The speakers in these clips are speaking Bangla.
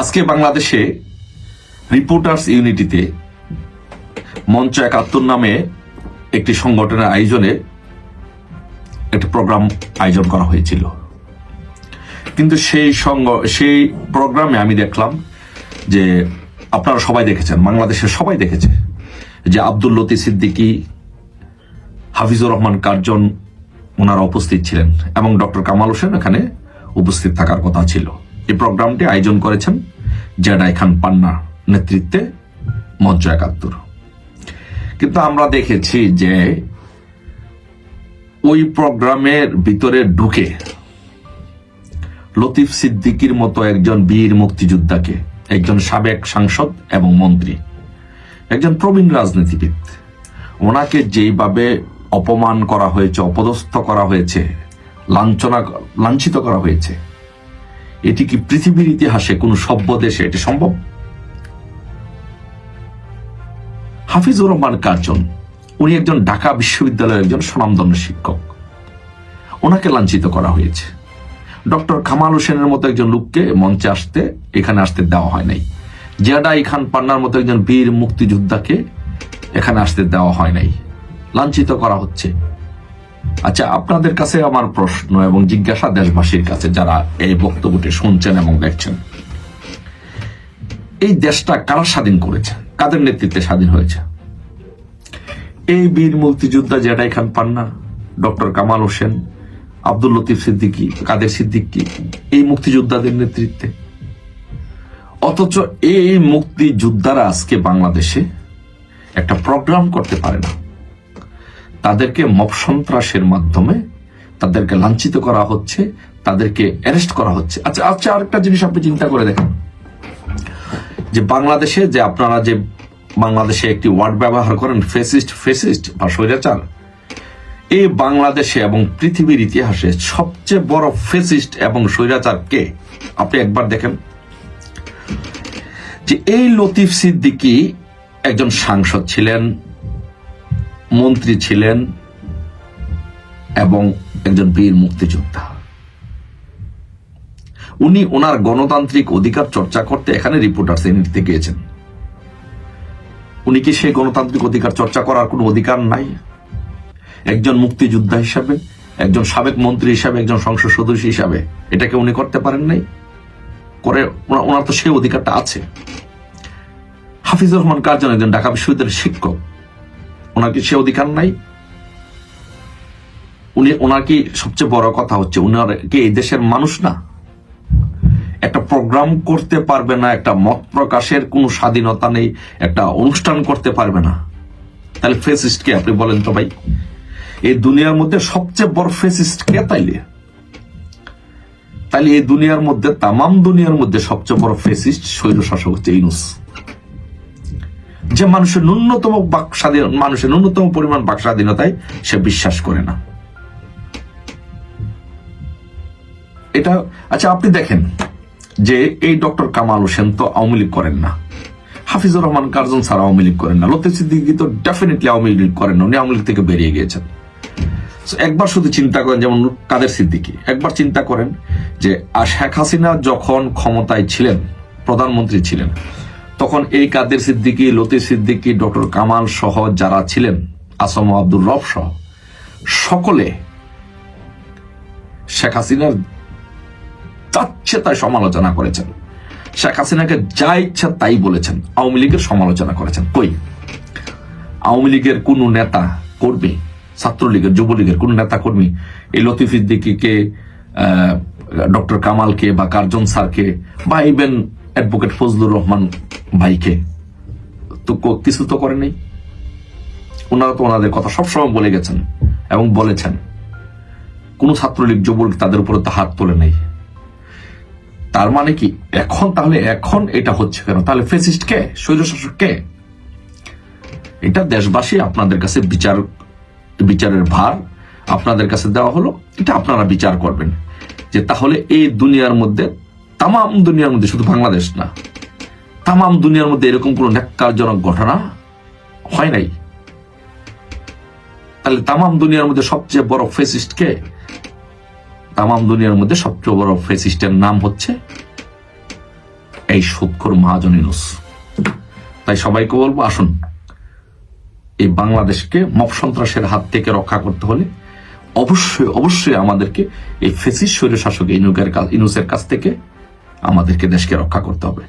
আজকে বাংলাদেশে রিপোর্টার্স ইউনিটিতে মঞ্চ একাত্তর নামে একটি সংগঠনের আয়োজনে একটি প্রোগ্রাম আয়োজন করা হয়েছিল। কিন্তু সেই সঙ্গ, সেই প্রোগ্রামে আমি দেখলাম যে আপনারা সবাই দেখেছেন, বাংলাদেশের সবাই দেখেছে যে আব্দুল লতি সিদ্দিকী, হাফিজুর রহমান কার্জন ওনারা উপস্থিত ছিলেন এবং ডক্টর কামাল হোসেন এখানে উপস্থিত থাকার কথা ছিল। এই প্রোগ্রামটি আয়োজন করেছেন জেডাই খান পান্না নেতৃত্বে মঞ্চ একাত্তর। কিন্তু আমরা দেখেছি যে ওই প্রোগ্রামের ভিতরে ঢুকে লতিফ সিদ্দিকির মতো একজন বীর মুক্তিযোদ্ধাকে, একজন সাবেক সাংসদ এবং মন্ত্রী, একজন প্রবীণ রাজনীতিবিদ, ওনাকে যেইভাবে অপমান করা হয়েছে, অপদস্থ করা হয়েছে, লাঞ্ছনা, লাঞ্ছিত করা হয়েছে এটি কি পৃথিবীর ইতিহাসে কোন সভ্য দেশে এটি সম্ভব? হাফিজুর রহমান কার্জন, উনি একজন ঢাকা বিশ্ববিদ্যালয়ের একজন স্বনামধন্য শিক্ষক। ওনাকে লাঞ্ছিত করা হয়েছে। ডক্টর কামাল হোসেনের মতো একজন লোককে মঞ্চে আসতে, এখানে আসতে দেওয়া হয় নাই। জিয়াডাই খান পান্নার মতো একজন বীর মুক্তিযোদ্ধাকে এখানে আসতে দেওয়া হয় নাই। লাঞ্ছিত করা হচ্ছে। আচ্ছা আপনাদের কাছে আমার প্রশ্ন এবং জিজ্ঞাসা দেশবাসীর কাছে যারা এই বক্তব্যটি শুনছেন এবং দেখছেন। এই দেশটা কারা স্বাধীন করেছে? কাদের নেতৃত্বে স্বাধীন হয়েছে? এই বীর মুক্তিযোদ্ধা জেডাই খান পান্না, ডক্টর কামাল হোসেন, আব্দুল লতিফ সিদ্দিকী, কাদের সিদ্দিকী, এই মুক্তিযোদ্ধাদের নেতৃত্বে? অথচ এই মুক্তিযোদ্ধারা আজকে বাংলাদেশে একটা প্রোগ্রাম করতে পারে না। তাদেরকে মব সন্ত্রাসের মাধ্যমে তাদেরকে লাঞ্ছিত করা হচ্ছে, তাদেরকে অ্যারেস্ট করা হচ্ছে। আচ্ছা আচ্ছা আরেকটা জিনিস আপনি চিন্তা করে দেখেন। যে বাংলাদেশে যে আপনারা যে বাংলাদেশে একটি ওয়ার্ড ব্যবহার করেন ফেসিস্ট ফেসিস্ট বা স্বৈরাচার, এই বাংলাদেশে এবং পৃথিবীর ইতিহাসে সবচেয়ে বড় ফেসিস্ট এবং স্বৈরাচার কে? আপনি একবার দেখেন। যে এই লতিফ সিদ্দিকী একজন সাংসদ ছিলেন মন্ত্রী ছিলেন এবং একজন বীর মুক্তিযোদ্ধা। উনি ওনার গণতান্ত্রিক অধিকার চর্চা করতে এখানে রিপোর্টার শ্রেণীতে গিয়েছেন। উনি কি সেই গণতান্ত্রিক অধিকার চর্চা করার কোনো অধিকার নাই? একজন মুক্তিযোদ্ধা হিসাবে, একজন সাবেক মন্ত্রী হিসাবে, একজন সংসদ সদস্য হিসাবে এটাকে উনি করতে পারেন নাই? করে ওনার তো সেই অধিকারটা আছে। হাফিজুর রহমান কার্জন একজন ঢাকা বিশ্ববিদ্যালয়ের শিক্ষক? ওনার কি সে অধিকার নাই। উনি ওনার কি সবচেয়ে বড় কথা হচ্ছে উনার কি এই দেশের মানুষ না। একটা প্রোগ্রাম করতে পারবে না, একটা মত প্রকাশের কোনো স্বাধীনতা নেই, একটা অনুষ্ঠান করতে পারবে না। তাহলে ফেসিস্ট কে আপনি বলেন তো ভাই? এই দুনিয়ার মধ্যে সবচেয়ে বড় ফেসিস্ট কে তাইলে? তাইলে এই দুনিয়ার মধ্যে, তামাম দুনিয়ার মধ্যে সবচেয়ে বড় ফেসিস্ট স্বৈর শাসক হচ্ছে ইনুস যে মানুষের ন্যূনতম বাক স্বাধীন মানুষের ন্যূনতম পরিমাণ বাক স্বাধীনতায় সে বিশ্বাস করে না। এটা আচ্ছা আপনি দেখেন যে এই ডক্টর কামাল হোসেন তো আওয়ামী লীগ করেন না। হাফিজুর রহমান কার্জন স্যার আওয়ামী লীগ করেন না। লতিফ সিদ্দিকি তো ডেফিনেটলি আওয়ামী লীগ করেন না। উনি আওয়ামী লীগ থেকে বেরিয়ে গিয়েছেন। একবার শুধু চিন্তা করেন, যেমন কাদের সিদ্দিকি, একবার চিন্তা করেন যে শেখ হাসিনা যখন ক্ষমতায় ছিলেন, প্রধানমন্ত্রী ছিলেন তখন এই কাদের সিদ্দিকি লতি সিদ্দিকি, ডক্টর কামাল সহ যারা ছিলেন, আসম আব্দুল রব সহ, সকলে শেখ হাসিনার যাচ্ছে তাই সমালোচনা করেছেন। শেখ হাসিনাকে যা ইচ্ছা তাই বলেছেন, আওয়ামী লীগের সমালোচনা করেছেন। কই? আওয়ামী লীগের কোন নেতা কর্মী, ছাত্রলীগের, যুবলীগের কোন নেতা কর্মী এই লতিফ সিদ্দিকিকে ডক্টর কামালকে বা কার্জন স্যারকে বা ইভেন অ্যাডভোকেট ফজলুর রহমান ভাইকে। তো কিছু তো করে নেই। ওনারা তো ওনাদের কথা সবসময় বলে গেছেন এবং বলেছেন। কোন ছাত্রলীগ যুবলীগ তাদের উপরে তো হাত তোলে নেই। তার মানে কি, এখন তাহলে এখন এটা হচ্ছে কেন? তাহলে ফেসিস্ট কে? স্বৈরশাসক কে? এটা দেশবাসী আপনাদের কাছে বিচার বিচারের ভার আপনাদের কাছে দেওয়া হলো। এটা আপনারা বিচার করবেন। যে তাহলে এই দুনিয়ার মধ্যে, তামাম দুনিয়ার মধ্যে শুধু বাংলাদেশ না তামাম দুনিয়ার মধ্যে এরকম কোন ন্যাক্কারজনক ঘটনা হয় নাই? তাহলে তামাম দুনিয়ার মধ্যে সবচেয়ে বড় ফেসিস্ট কে? তামাম দুনিয়ার মধ্যে সবচেয়ে বড় ফেসিস্টের নাম হচ্ছে এই সুৎখর মহাজন ইনুস তাই সবাইকে বলব, আসুন, এই বাংলাদেশকে মব সন্ত্রাসের হাত থেকে রক্ষা করতে হলে অবশ্যই অবশ্যই আমাদেরকে এই ফেসিস স্বৈর শাসক ইনুকের কাছ ইনুসের কাছ থেকে আমাদেরকে দেশকে রক্ষা করতে হবে।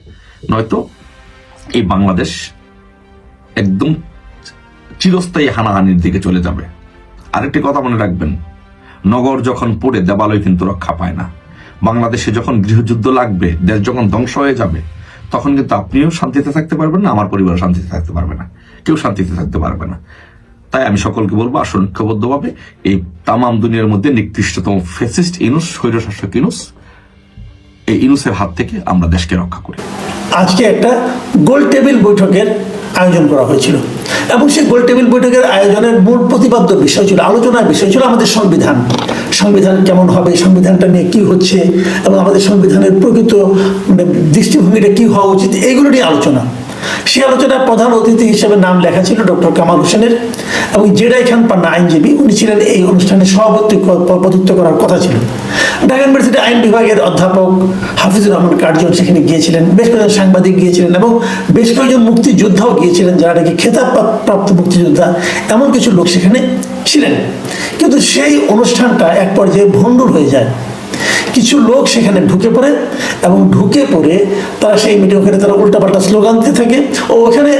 নয়তো এই বাংলাদেশ একদম চিরস্থায়ী হানাহানির দিকে চলে যাবে। আরেকটি কথা মনে রাখবেন, নগর যখন পড়ে, দেবালয় কিন্তু রক্ষা পায় না। বাংলাদেশে যখন গৃহযুদ্ধ লাগবে, দেশ যখন ধ্বংস হয়ে যাবে, তখন কিন্তু আপনিও শান্তিতে থাকতে পারবেন না, আমার পরিবার শান্তিতে থাকতে পারবে না। কেউ শান্তিতে থাকতে পারবে না। তাই আমি সকলকে বলব, আসুন ঐক্যবদ্ধভাবে এই তামাম দুনিয়ার মধ্যে নিকৃষ্টতম ফেসিস্ট ইনুস, স্বৈরশাসক ইনুস, এই ইনুসের হাত থেকে আমরা দেশকে রক্ষা করি। আজকে একটা গোল টেবিল বৈঠকের আয়োজন করা হয়েছিল। এবং সেই গোল টেবিল বৈঠকের আয়োজনের মূল প্রতিপাদ্য বিষয় ছিল, আলোচনার বিষয় ছিল আমাদের সংবিধান। সংবিধান কেমন হবে, সংবিধানটা নিয়ে কি হচ্ছে, এবং আমাদের সংবিধানের প্রকৃত মানে দৃষ্টিভঙ্গিটা কি হওয়া উচিত এইগুলো নিয়ে আলোচনা। সেই আলোচনায় প্রধান অতিথি হিসেবে নাম লেখা ছিল ডক্টর কামাল হোসেনের, এবং জেডাই খান পান্না আইনজীবী, উনি ছিলেন এই অনুষ্ঠানে সভাপতি পদত্ব করার কথা ছিল। ঢাকা ইউনিভার্সিটি আইন বিভাগের অধ্যাপক হাফিজুর রহমান কার্জন সেখানে গিয়েছিলেন। বেশ কয়েকজন সাংবাদিক গিয়েছিলেন এবং বেশ কয়েকজন মুক্তিযোদ্ধাও গিয়েছিলেন যারা নাকি খেতাব প্রাপ্ত মুক্তিযোদ্ধা, এমন কিছু লোক সেখানে ছিলেন। কিন্তু সেই অনুষ্ঠানটা এক পর্যায়ে ভণ্ডুর হয়ে যায়। কিছু লোক সেখানে ঢুকে পড়ে এবং ঢুকে পড়ে তারা সেই মিটিং ওখানে তারা উল্টাপাল্টা স্লোগান দিতে থাকে। ও ওখানে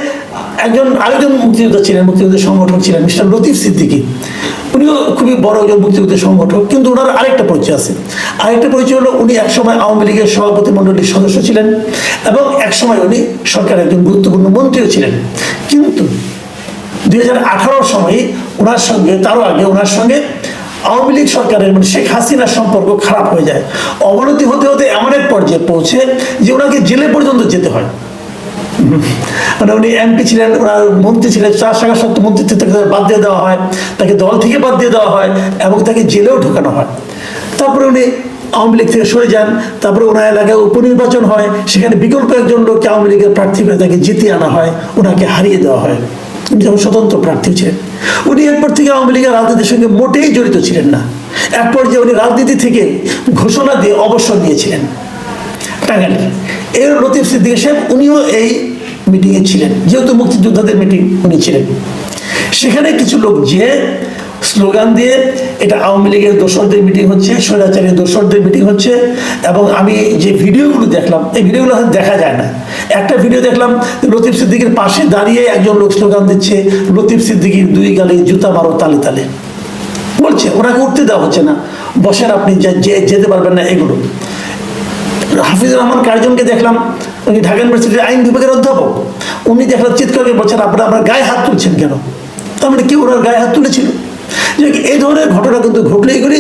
একজন, আরেকজন মুক্তিযোদ্ধা ছিলেন, মুক্তিযুদ্ধের সংগঠক ছিলেন, মিস্টার লতিফ সিদ্দিকী। উনিও খুবই বড় একজন মুক্তিযুদ্ধের সংগঠক, কিন্তু ওনার আরেকটা পরিচয় আছে। আরেকটা পরিচয় হলো উনি একসময় আওয়ামী লীগের সভাপতি মণ্ডলীর সদস্য ছিলেন এবং একসময় উনি সরকারের একজন গুরুত্বপূর্ণ মন্ত্রীও ছিলেন। কিন্তু দুই সময় ওনার সঙ্গে, তারও আগে ওনার সঙ্গে আওয়ামী লীগ সরকারের মানে শেখ হাসিনার সম্পর্ক খারাপ হয়ে যায়। অবনতি হতে হতে এমন এক পর্যায়ে পৌঁছে যে ওনাকে জেলে পর্যন্ত যেতে হয়। মানে উনি এমপি ছিলেন, ওনার মন্ত্রী ছিলেন, চার শাখা সত্য মন্ত্রিত্ব থেকে তাকে বাদ দিয়ে দেওয়া হয়, তাকে দল থেকে বাদ দিয়ে দেওয়া হয় এবং তাকে জেলেও ঢোকানো হয়। তারপরে উনি আওয়ামী লীগ থেকে সরে যান, তারপরে ওনার এলাকায় উপনির্বাচন হয়, সেখানে বিকল্প একজন লোককে আওয়ামী লীগের প্রার্থী করে তাকে জিতিয়ে আনা হয়, ওনাকে হারিয়ে দেওয়া হয়। উনি যখন স্বতন্ত্র প্রার্থী ছিলেন। উনি এরপর থেকে আওয়ামী লীগের রাজনীতির সঙ্গে মোটেই জড়িত ছিলেন না। এক পর্যায়ে উনি রাজনীতি থেকে ঘোষণা দিয়ে অবসর নিয়েছিলেন। টাঙ্গাইলে এর লতিফ সিদ্দিক সাহেব, উনিও এই মিটিংয়ে ছিলেন, যেহেতু মুক্তিযোদ্ধাদের মিটিং উনি ছিলেন। সেখানে কিছু লোক যে স্লোগান দিয়ে, এটা আওয়ামী লীগের দোসরদের মিটিং হচ্ছে স্বৈরাচারের দোসরদের মিটিং হচ্ছে, এবং আমি যে ভিডিওগুলো দেখলাম, এই ভিডিওগুলো দেখা যায় না। একটা ভিডিও দেখলাম, লতিফ সিদ্দিকের পাশে দাঁড়িয়ে একজন লোক স্লোগান দিচ্ছে, লতিফ সিদ্দিকির দুই গালে জুতা মারো তালে তালে। বলছে, ওনাকে উঠতে দেওয়া হচ্ছে না, বসেন আপনি যে- যেতে পারবেন না এগুলো। হাফিজুর রহমান কার্জনকে দেখলাম, উনি ঢাকা ইউনিভার্সিটির আইন বিভাগের অধ্যাপক। উনি দেখলাম চিৎকার করে বলছেন, আপনারা আপনার গায়ে হাত তুলছেন কেন? তার মানে কেউ ওনার গায়ে হাত তুলেছিল। যে এই ধরনের ঘটনা কিন্তু ঘটলে এগুলি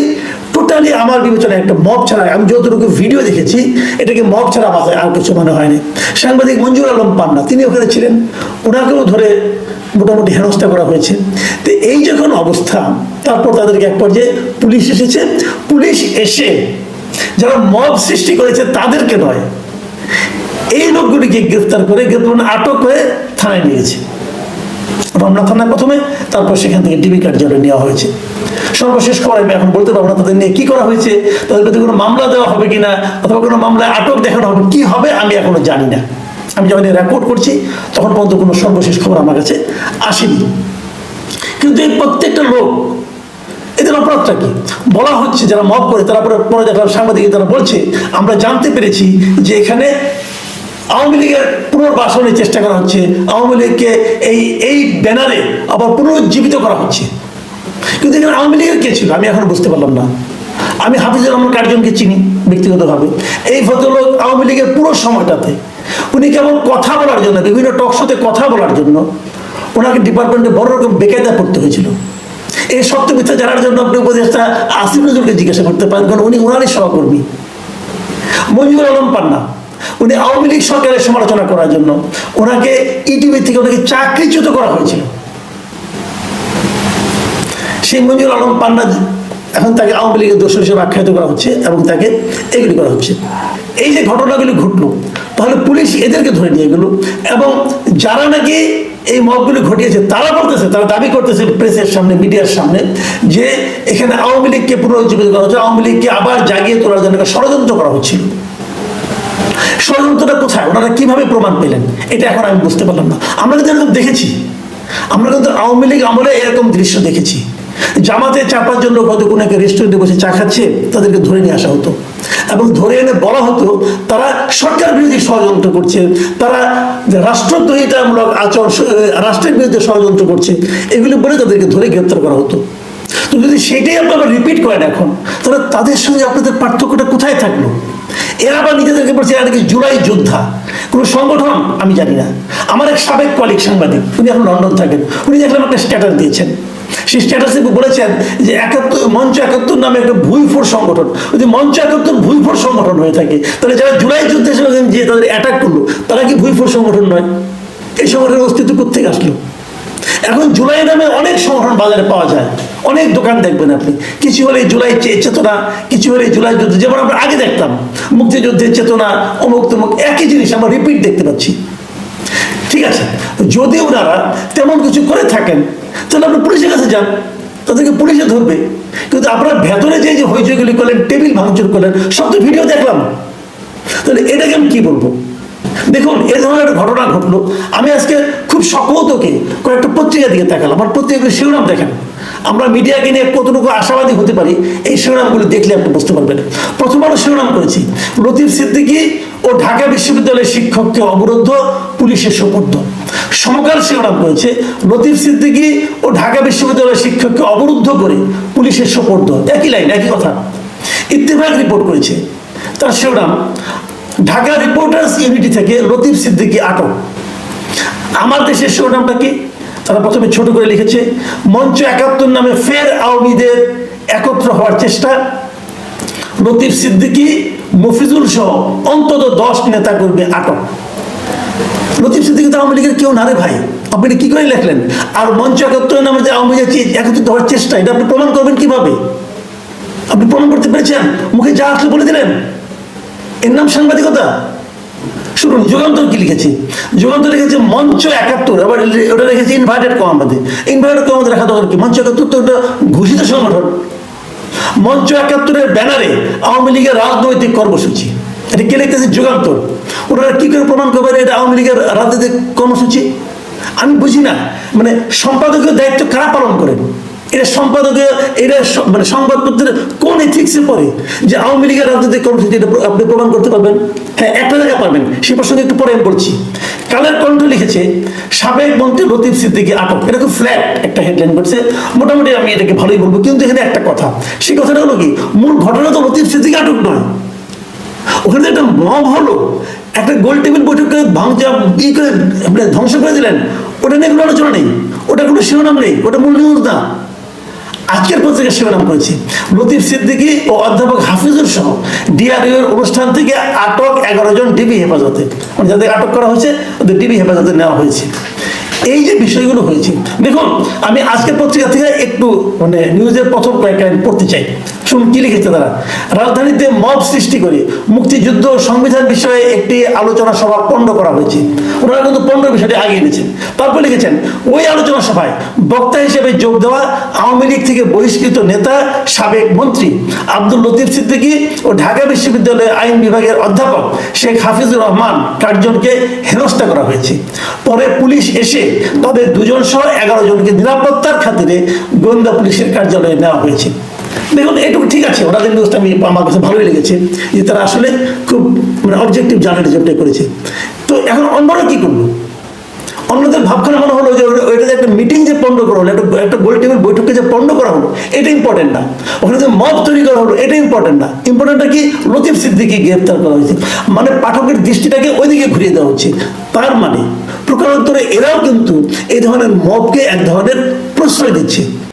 টোটালি আমার বিবেচনায় একটা মব ছাড়া আমি যতটুকু ভিডিও দেখেছি, এটাকে মব ছাড়া আমার আর কিছু মনে হয়নি। সাংবাদিক মঞ্জুর আলম পান্না, তিনি ওখানে ছিলেন। ওনাকেও ধরে মোটামুটি হেনস্থা করা হয়েছে। তো এই যখন অবস্থা, তারপর তাদেরকে এক পর্যায়ে পুলিশ এসেছে। পুলিশ এসে যারা মব সৃষ্টি করেছে তাদেরকে নয়। এই লোকগুলিকে গ্রেফতার করে গ্রেফতার আটক হয়ে থানায় নিয়ে গেছে। রমনা থানায় প্রথমে, তারপর সেখান থেকে ডিবি কার্যালয়ে নেওয়া হয়েছে। সর্বশেষ আমি এখন বলতে পারব না তাদের নিয়ে কি করা হয়েছে, তাদের প্রতি কোনো মামলা দেওয়া হবে কিনা, অথবা কোনো মামলায় আটক দেখানো হবে, কি হবে, আমি এখনও জানি না। আমি যখন রেকর্ড করছি, তখন পর্যন্ত কোনো সর্বশেষ খবর আমার কাছে আসেনি। কিন্তু এই প্রত্যেকটা লোক এদের অপরাধটা কি? বলা হচ্ছে যারা মব করে, তারা পরে পরে দেখলাম সাংবাদিক তারা বলছে, আমরা জানতে পেরেছি যে এখানে আওয়ামী লীগের পুনর্বাসনের চেষ্টা করা হচ্ছে। আওয়ামী লীগকে এই এই ব্যানারে আবার পুনরুজ্জীবিত করা হচ্ছে। কিন্তু এখানে আওয়ামী লীগের কে ছিল? আমি এখন বুঝতে পারলাম না। আমি হাফিজুর রহমান কার্জনকে চিনি, ব্যক্তিগতভাবে। এই ভদ্রলোক আওয়ামী লীগের পুরো সময়টাতে উনি কেবল কথা বলার জন্য, বিভিন্ন টক শোতে কথা বলার জন্য ওনাকে ডিপার্টমেন্টে বড় রকম বেকায়দা পড়তে হয়েছিল। এই সত্য মিথ্যা জানার জন্য আপনি উপদেষ্টা আসিফ নজরুলকে জিজ্ঞাসা করতে পারেন, কারণ উনি ওনারই সহকর্মী। মঞ্জুর আলম পান্না, উনি আওয়ামী লীগ সরকারের সমালোচনা করার জন্য ওনাকে ইটিভি থেকে ওনাকে চাকরিচ্যুত করা হয়েছিল। সেই মঞ্জুর আলম পান্না এখন তাকে আওয়ামী লীগের দোষর হিসেবে আখ্যায়িত করা হচ্ছে এবং তাকে এগুলি করা হচ্ছে। এই যে ঘটনাগুলি ঘটলো, তাহলে পুলিশ এদেরকে ধরে নিয়ে গেল এবং যারা নাকি এই মতগুলি ঘটিয়েছে, তারা বলতেছে, তারা দাবি করতেছে প্রেসের সামনে, মিডিয়ার সামনে, যে এখানে আওয়ামী লীগকে পুনরুজ্জীবিত করা হচ্ছে, আওয়ামী লীগকে আবার জাগিয়ে তোলার জন্য ষড়যন্ত্র করা হচ্ছিল। ষড়যন্ত্রটা কোথায়? ওনারা কীভাবে প্রমাণ পেলেন? এটা এখন আমি বুঝতে পারলাম না। আমরা কিন্তু এরকম দেখেছি। আমরা কিন্তু আওয়ামী লীগ আমলে এরকম দৃশ্য দেখেছি। জামাতে চাপার জন্য হয়তো কোনো রেস্টুরেন্টে বসে চা খাচ্ছে, তাদেরকে ধরে নিয়ে আসা হতো। এবং ধরে এনে বলা হতো, তারা সরকার বিরোধী ষড়যন্ত্র করছে, তারা রাষ্ট্রদ্রোহিতামূলক আচরণ, রাষ্ট্রের বিরুদ্ধে ষড়যন্ত্র করছে, এগুলি বলে তাদেরকে ধরে গ্রেপ্তার করা হতো। তো যদি সেটাই আপনারা রিপিট করেন এখন, তাহলে তাদের সঙ্গে আপনাদের পার্থক্যটা কোথায় থাকল? এরা আবার নিজেদেরকে বলছে, এরা নাকি জুলাই যোদ্ধা। কোনো সংগঠন? আমি জানি না। আমার এক সাবেক কলিগ সাংবাদিক, উনি এখন লন্ডন থাকেন। উনি দেখলাম একটা স্ট্যাটাস দিয়েছেন। সেই স্ট্যাটাসে বলেছেন যে একাত্তর, মঞ্চ একাত্তর নামে একটা ভুইফোর সংগঠন। যদি মঞ্চ একাত্তর ভুইফোর সংগঠন হয়ে থাকে। তাহলে যারা জুলাই যুদ্ধের সময় যে তাদের অ্যাটাক করল, তারা কি ভুইফোর সংগঠন নয়? এই সংগঠনের অস্তিত্ব কোথেকে আসলো? এখন জুলাই নামে অনেক সংগঠন বাজারে পাওয়া যায়। অনেক দোকান দেখবেন আপনি। কিছু হলে জুলাই চেতনা, কিছু হলে জুলাই যুদ্ধ। যেমন আমরা আগে দেখতাম, মুক্তিযুদ্ধের চেতনা, অমুক তমুক, একই জিনিস আমরা রিপিট দেখতে পাচ্ছি। ঠিক আছে? যদি ওনারা তেমন কিছু করে থাকেন তাহলে আপনি পুলিশের কাছে যান তাদেরকে পুলিশে ধরবে। কিন্তু আপনার ভেতরে যে যে হইচইগুলি করলেন, টেবিল ভাঙচুর করলেন, সব তো ভিডিও দেখলাম। তাহলে এটাকে আমি কি বলব? দেখুন, এ ধরনের একটা ঘটনা ঘটলো। আমি আজকে খুব সকৌতকে কয়েকটা পত্রিকা দিকে তাকালাম। আমার পত্রিকাগুলো শিরোনাম দেখেন। আমরা মিডিয়াকে নিয়ে কতটুকু আশাবাদী হতে পারি? এই শিরোনামগুলো দেখলে আপনি বুঝতে পারবেন। প্রথম আলো শিরোনাম করেছি। লতিফ সিদ্দিকী ও ঢাকা বিশ্ববিদ্যালয়ের শিক্ষককে অবরুদ্ধ, পুলিশের সোপর্দ। সমকাল শিরোনাম করেছে লতিফ সিদ্দিকী ও ঢাকা বিশ্ববিদ্যালয়ের শিক্ষককে অবরুদ্ধ করে পুলিশের সোপর্দ। একই লাইন, একই কথা। ইত্তেফাক রিপোর্ট করেছে। তার শিরোনাম, ঢাকা রিপোর্টার্স ইউনিটি থেকে লতিফ সিদ্দিকী আটক। আমার দেশের শিরোনামটা কি? তারা প্রথমে ছোট করে লিখেছে, মঞ্চ একাত্তর নামে ফের আওয়ামীদের একত্র হওয়ার চেষ্টা। লতিফ সিদ্দিকী মফিজুল সহ অন্তত দশ নেতা করবে আটক। লতিফ সিদ্দিকী তো আওয়ামী লীগের কেউ না রে ভাই। আপনি এটা কি করে লেখলেন? আর মঞ্চ যে আওয়ামী লীগের একত্রিত হওয়ার চেষ্টা, এটা আপনি প্রমাণ করবেন কীভাবে? আপনি প্রমাণ করতে পেরেছেন? মুখে যা আসলে বলে দিলেন। এর নাম সাংবাদিকতা? শুনুন, যুগান্তর কি লিখেছে? যুগান্তর লিখেছে মঞ্চ একাত্তর, আবার ওটা লিখেছে ইনভার্টেড কমাতে ইনভার্টেড কমাতে রাখা দরকার কি? মঞ্চ একাত্তর তো ঘোষিত সংগঠন। মঞ্চ একাত্তরের ব্যানারে আওয়ামী লীগের রাজনৈতিক কর্মসূচি। এটা কে লিখতেছে? যুগান্তর। ওনারা কি করে প্রমাণ করবেন এটা আওয়ামী লীগের রাজনৈতিক কর্মসূচি? আমি বুঝি না। মানে সম্পাদকীয় দায়িত্ব কারা পালন করেন? এটা সম্পাদকীয় এটা মানে সংবাদপত্রের কোন এথিক্সে পড়ে? যে আওয়ামী লীগের রাজনৈতিক কর্মসূচি এটা আপনি প্রমাণ করতে পারবেন? হ্যাঁ একটা জায়গায় পারবেন। সে প্রসঙ্গে একটু পরে আমি বলছি। কালের কণ্ঠ লিখেছে, সাবেক মন্ত্রী লতিফ সিদ্দিকী আটক। এটা খুব ফ্ল্যাট একটা হেডলাইন করছে। মোটামুটি আমি এটাকে ভালোই বলব। কিন্তু এখানে একটা কথা সেই কথাটা হলো কি, মূল ঘটনা তো লতিফ সিদ্দিকী আটক নয়। ওখানে একটা মব হলো একটা গোল টেবিল বৈঠক ভাঙচা, ই করে মানে ধ্বংস করে দিলেন। ওটা নিয়ে কোনো আলোচনা নেই। ওটা কোনো শিরোনাম নেই। ওটা মূল নিউজ না। আজকের পত্রিকা শিরোনাম করেছি। লতিফ সিদ্দিকী ও অধ্যাপক হাফিজুর সহ ডিআরইউর অনুষ্ঠান থেকে আটক এগারো জন ডিবি হেফাজতে। মানে যাদের আটক করা হয়েছে, ওদের ডিবি হেফাজতে নেওয়া হয়েছে। এই যে বিষয়গুলো হয়েছে, দেখুন, আমি আজকের পত্রিকা থেকে একটু মানে নিউজের প্রথম কয়েক পড়তে চাই। শুনুন কি লিখেছে তারা। রাজধানীতে মব সৃষ্টি করে মুক্তিযুদ্ধ সংবিধান বিষয়ে একটি আলোচনা সভা পণ্ড করা হয়েছে। ওনারা কিন্তু পণ্ড বিষয়টি আগে এনেছেন। তারপর লিখেছেন, ওই আলোচনা সভায় বক্তা হিসেবে যোগ দেওয়া আওয়ামী লীগ থেকে বহিষ্কৃত নেতা, সাবেক মন্ত্রী আব্দুল লতিফ সিদ্দিকী ও ঢাকা বিশ্ববিদ্যালয়ের আইন বিভাগের অধ্যাপক শেখ হাফিজুর রহমান কার্জনকে হেনস্থা করা হয়েছে। পরে পুলিশ এসে তাদের দুজন সহ এগারো জনকে নিরাপত্তার খাতিরে গোয়েন্দা পুলিশের কার্যালয়ে নেওয়া হয়েছে। দেখুন, এটুকু ঠিক আছে, ওনাদের নিউজটা আমি আমার কাছে ভালোই লেগেছে, যে তারা আসলে খুব মানে অবজেক্টিভ জার্নালিজমটা করেছে। তো এখন অন্যরা কী করল? অন্যদের ভাবখানা মনে হলো যে ওইটা যে একটা মিটিং যে পণ্ড করা হলো, একটা একটা গোল টেবিল বৈঠকে যে পণ্ড করা হলো, এটা ইম্পর্টেন্ট না। ওখানে যে মত তৈরি করা হলো, এটা ইম্পর্টেন্ট না। ইম্পর্টেন্টটা কি? লতিফ সিদ্দিকি গ্রেফতার করা হয়েছে। মানে পাঠকের দৃষ্টিটাকে ওইদিকে ঘুরিয়ে দেওয়া হচ্ছে। তার মানে প্রকারান্তরে এরাও কিন্তু এই ধরনের মবকে এক ধরনের প্রশ্রয় দিচ্ছে।